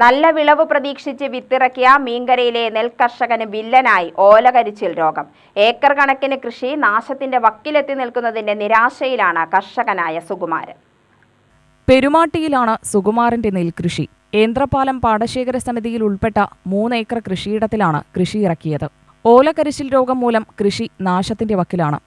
നല്ല വിളവ് പ്രതീക്ഷിച്ച് വിത്തിറക്കിയ മീൻകരയിലെ നെൽകർഷകന് വില്ലനായി ഓലകരിച്ചിൽ രോഗം. ഏക്കർ കണക്കിന് കൃഷി നാശത്തിന്റെ വക്കിലെത്തി നിൽക്കുന്നതിന്റെ നിരാശയിലാണ് കർഷകനായ സുകുമാരൻ. പെരുമാട്ടിയിലാണ് സുകുമാരന്റെ നെൽകൃഷി ഏന്ദ്രപാലം പാടശേഖര സമിതിയിൽ ഉൾപ്പെട്ട മൂന്നേക്കർ കൃഷിയിടത്തിലാണ് കൃഷി ഇറക്കിയത്. ഓലകരിശിൽ രോഗം മൂലം കൃഷി നാശത്തിന്റെ വക്കിലാണ്.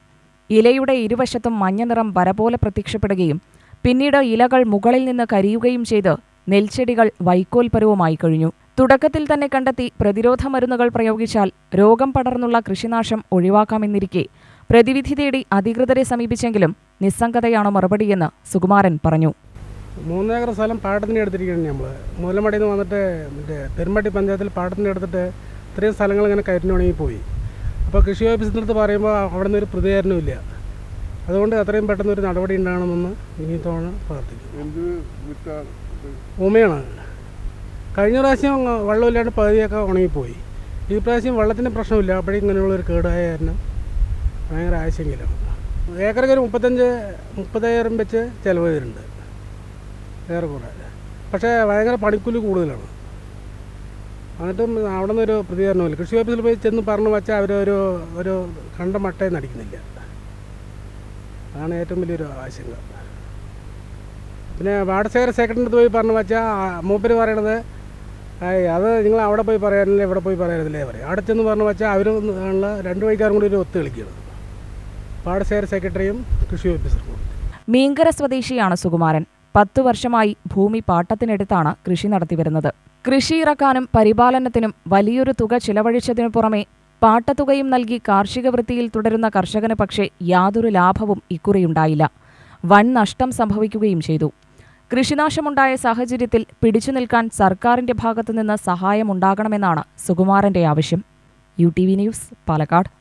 ഇലയുടെ ഇരുവശത്തും മഞ്ഞനിറം വര പോലെ പ്രത്യക്ഷപ്പെടുകയും പിന്നീട് ഇലകൾ മുകളിൽ നിന്ന് കരിയുകയും ചെയ്ത് നെൽച്ചെടികൾ വൈക്കോൽപരവുമായി കഴിഞ്ഞു. തുടക്കത്തിൽ തന്നെ കണ്ടെത്തി പ്രതിരോധ മരുന്നുകൾ പ്രയോഗിച്ചാൽ രോഗം പടർന്നുള്ള കൃഷിനാശം ഒഴിവാക്കാമെന്നിരിക്കെ പ്രതിവിധി തേടി അധികൃതരെ സമീപിച്ചെങ്കിലും നിസ്സംഗതയാണ് മറുപടിയെന്ന് സുകുമാരൻ പറഞ്ഞു. മൂന്നേക്കർ സ്ഥലം പാട്ടത്തിന് എടുത്തിരിക്കുകയാണ് നമ്മൾ മൂലമടിയിൽ നിന്ന് വന്നിട്ട് മറ്റേ പെരുമ്പട്ടി പഞ്ചായത്തിൽ പാട്ടത്തിന് എടുത്തിട്ട് ഇത്രയും സ്ഥലങ്ങൾ ഇങ്ങനെ കയറ്റിനുണങ്ങി പോയി. അപ്പോൾ കൃഷി ഓഫീസിന്റെ അടുത്ത് പറയുമ്പോൾ അവിടെ നിന്ന് ഒരു പ്രതികരണമില്ല അതുകൊണ്ട് അത്രയും പെട്ടെന്ന് ഒരു നടപടി ഉണ്ടാകണമെന്ന് ഇനി തോന്നുന്നു പ്രാർത്ഥിക്കുന്നു. ഉമയാണ് കഴിഞ്ഞ പ്രാവശ്യം വെള്ളമില്ലാണ്ട് പകുതിയൊക്കെ ഉണങ്ങിപ്പോയി. ഈ പ്രാവശ്യം വെള്ളത്തിന്റെ പ്രശ്നമില്ല. അപ്പോഴേ ഇങ്ങനെയുള്ളൊരു കേടായ കാരണം ഭയങ്കര ആശങ്കയിലാണ്. ഏക്കറയ്ക്ക് ഒരു മുപ്പത്തഞ്ച് മുപ്പതായിരം വെച്ച് ചിലവ് വരുന്നുണ്ട് ഏറെക്കൂടെ പക്ഷേ ഭയങ്കര പണിക്കൂലി കൂടുതലാണ്. എന്നിട്ടും അവിടെ നിന്നൊരു പ്രതികരണമില്ല കൃഷി ഓഫീസിൽ പോയി ചെന്ന് പറഞ്ഞു വച്ചാൽ അവരൊരു ഒരു കണ്ട മട്ടയെന്ന് അടിക്കുന്നില്ല. അതാണ് ഏറ്റവും വലിയൊരു ആശങ്ക. പിന്നെ വാടശേഖര സെക്രട്ടറിന്റെ പോയി പറഞ്ഞു വെച്ചാൽ മൂപ്പര് പറയണത് "ഏയ് അത് നിങ്ങൾ അവിടെ പോയി പറയാനില്ല ഇവിടെ പോയി പറയാനില്ലേ പറയും. അവിടെ ചെന്ന് പറഞ്ഞു വെച്ചാൽ അവർ ഉള്ള രണ്ട് വഴിക്കാരും കൂടി ഒരു ഒത്ത് കളിക്കുകയാണ്. പാടശേഖര സെക്രട്ടറിയും കൃഷി ഓഫീസറും കൂടി. മീങ്കര സ്വദേശിയാണ് സുകുമാരൻ. പത്തു വർഷമായി ഭൂമി പാട്ടത്തിനെടുത്താണ് കൃഷി നടത്തിവരുന്നത് കൃഷി ഇറക്കാനും പരിപാലനത്തിനും വലിയൊരു തുക ചിലവഴിച്ചതിനു പുറമെ പാട്ടത്തുകയും നൽകി കാർഷിക വൃത്തിയിൽ തുടരുന്ന കർഷകന് പക്ഷേ യാതൊരു ലാഭവും ഇക്കുറിയുണ്ടായില്ല. വൻ നഷ്ടം സംഭവിക്കുകയും ചെയ്തു. കൃഷിനാശമുണ്ടായ സാഹചര്യത്തിൽ പിടിച്ചു നിൽക്കാൻ സർക്കാരിന്റെ ഭാഗത്തുനിന്ന് സഹായമുണ്ടാകണമെന്നാണ് സുകുമാരന്റെ ആവശ്യം. U T V news Palakkad.